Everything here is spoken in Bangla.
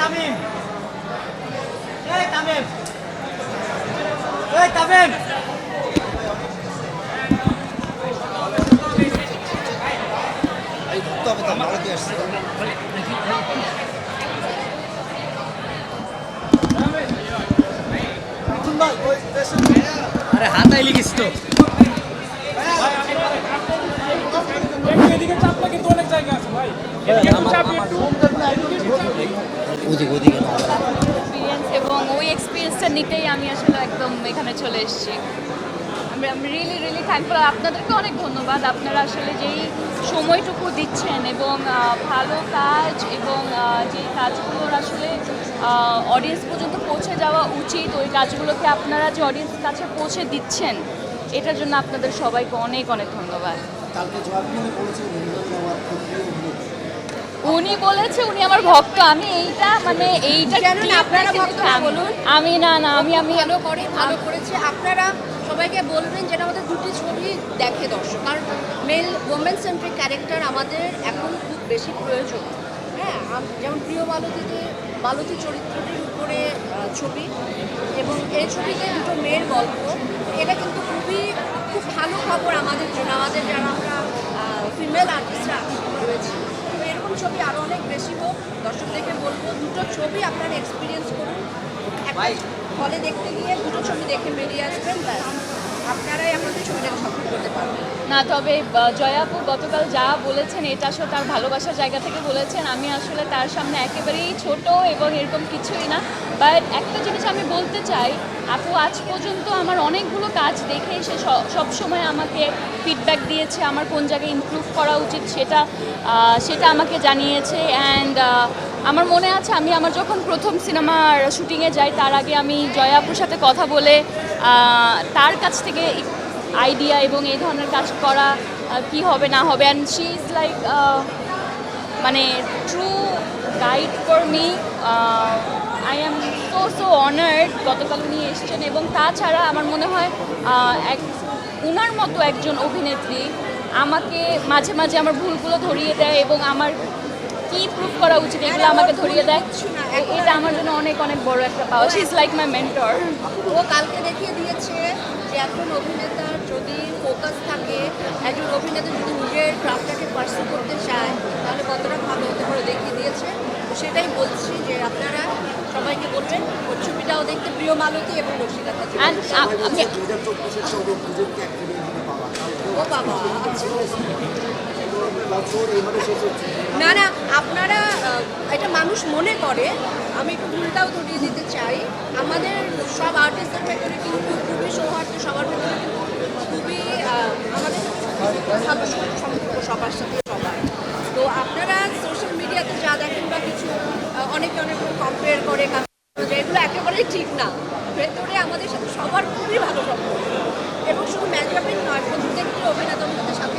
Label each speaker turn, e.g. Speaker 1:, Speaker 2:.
Speaker 1: তামিম এই তামিম। এই তামিম।
Speaker 2: এই তো আসছে
Speaker 1: আরে হাতাই লিখিস তো।
Speaker 3: এদিকে চাপটা কিন্তু অনেক জায়গা আছে ভাই। এদিকে চাপি একটু।
Speaker 4: এক্সপিরিয়েন্স এবং ওই এক্সপিরিয়েন্সটা নিতেই আমি আসলে একদম এখানে চলে এসেছি। আমি রিয়েলি রিয়েলি থ্যাঙ্কফুল আপনাদেরকে অনেক ধন্যবাদ। আপনারা আসলে যেই সময়টুকু দিচ্ছেন এবং ভালো কাজ এবং যে কাজগুলোর আসলে অডিয়েন্স পর্যন্ত পৌঁছে যাওয়া উচিত ওই কাজগুলোকে আপনারা যে অডিয়েন্সের কাছে পৌঁছে দিচ্ছেন এটার জন্য আপনাদের সবাইকে অনেক অনেক ধন্যবাদ।
Speaker 2: কালকে বলেছে
Speaker 4: উনি বলেছে উনি আমার ভক্ত। আমি এইটা মানে এইটা
Speaker 5: কেন? আপনারা ভক্ত বলুন।
Speaker 4: আমি না না আমি আমি
Speaker 5: ভালো করে ভালো করেছে। আপনারা সবাইকে বলবেন যেটা আমাদের দুটি ছবি দেখে দর্শক। কারণ মেল ওমেন সেন্ট্রিক ক্যারেক্টার আমাদের এখন খুব বেশি প্রয়োজন। হ্যাঁ যেমন প্রিয় মালতীতে মালতী চরিত্রটির উপরে ছবি এবং এই ছবিতে দুটো মেয়ের গল্প। এটা কিন্তু খুবই খুব ভালো খবর আমাদের জন্য আমাদের যারা আমরা ফিমেল আর্টিস্টরা রয়েছে তো এরকম ছবি আরও অনেক বেশি হোক দর্শকদেরকে বলব, দুটো ছবি আপনারা এক্সপিরিয়েন্স করুন। একটা হলে দেখতে গিয়ে দুটো ছবি দেখে বেরিয়ে আসবেন
Speaker 4: না, তবে জয়াপু গতকাল যা বলেছেন, এটা আসলে তার ভালোবাসার জায়গা থেকে বলেছেন। আমি আসলে তার সামনে একেবারেই ছোট এবং এরকম কিছুই না। বাট একটা জিনিস আমি বলতে চাই, আপু আজ পর্যন্ত আমার অনেকগুলো কাজ দেখে সে সব সময় আমাকে ফিডব্যাক দিয়েছে, আমার কোন জায়গায় ইমপ্রুভ করা উচিত সেটা সেটা আমাকে জানিয়েছে। অ্যান্ড আমার মনে আছে আমি আমার যখন প্রথম সিনেমার শুটিংয়ে যাই, তার আগে আমি জয়াপুর সাথে কথা বলে তার কাছ থেকে আইডিয়া এবং এই ধরনের কাজ করা কি হবে না হবে। অ্যান্ড শি ইজ লাইক মানে true guide for me I am so so honoured গতকাল উনি এসছেন এবং তাছাড়া আমার মনে হয় এক, উনার মতো একজন অভিনেত্রী আমাকে মাঝে মাঝে আমার ভুলগুলো ধরিয়ে দেয় এবং আমার কি প্রুভ করা উচিত? এগুলো আমাকে ধরিয়ে দেয়। এটা আমার জন্য অনেক অনেক বড় একটা পাওয়া। She is like my mentor
Speaker 5: ও কালকে দেখিয়ে দিয়েছে যে এখন অভিনেতার যদি ফোকাস থাকে একজন অভিনেতা যদি নিজের ক্রাফটটাকে পার্সু করতে চায় তাহলে কতটা ভালো হতে পারে দেখিয়ে দিয়েছে। সেটাই বলছি যে আপনারা সবাইকে বলবেন ওর ছবিটাও দেখতে প্রিয় মালতী এবং রসিদাতা
Speaker 4: অ্যান্ড আমি
Speaker 2: দু হাজার চব্বিশের সঙ্গে পুজোকে একদিনের মধ্যে পাওয়া
Speaker 5: ও বাবা আচ্ছা। না না, আপনারা এটা মানুষ মনে করে। আমি একটু ভুলটাও ধরিয়ে দিতে চাই। আমাদের সব আর্টিস্টের ভেতরে কিন্তু খুবই সৌহার্দ্য, সবার ভেতরে খুবই আমাদের সম্পর্ক সবার সাথে সবার। তো আপনারা সোশ্যাল মিডিয়াতে যা দেখেন বা কিছু অনেকে অনেক কম্পেয়ার করে এগুলো একেবারেই ঠিক না। ভেতরে আমাদের সাথে সবার খুবই ভালো সম্পর্ক। এবং শুধু ম্যাকআপের নয়, প্রত্যেকটি অভিনেতা সাথে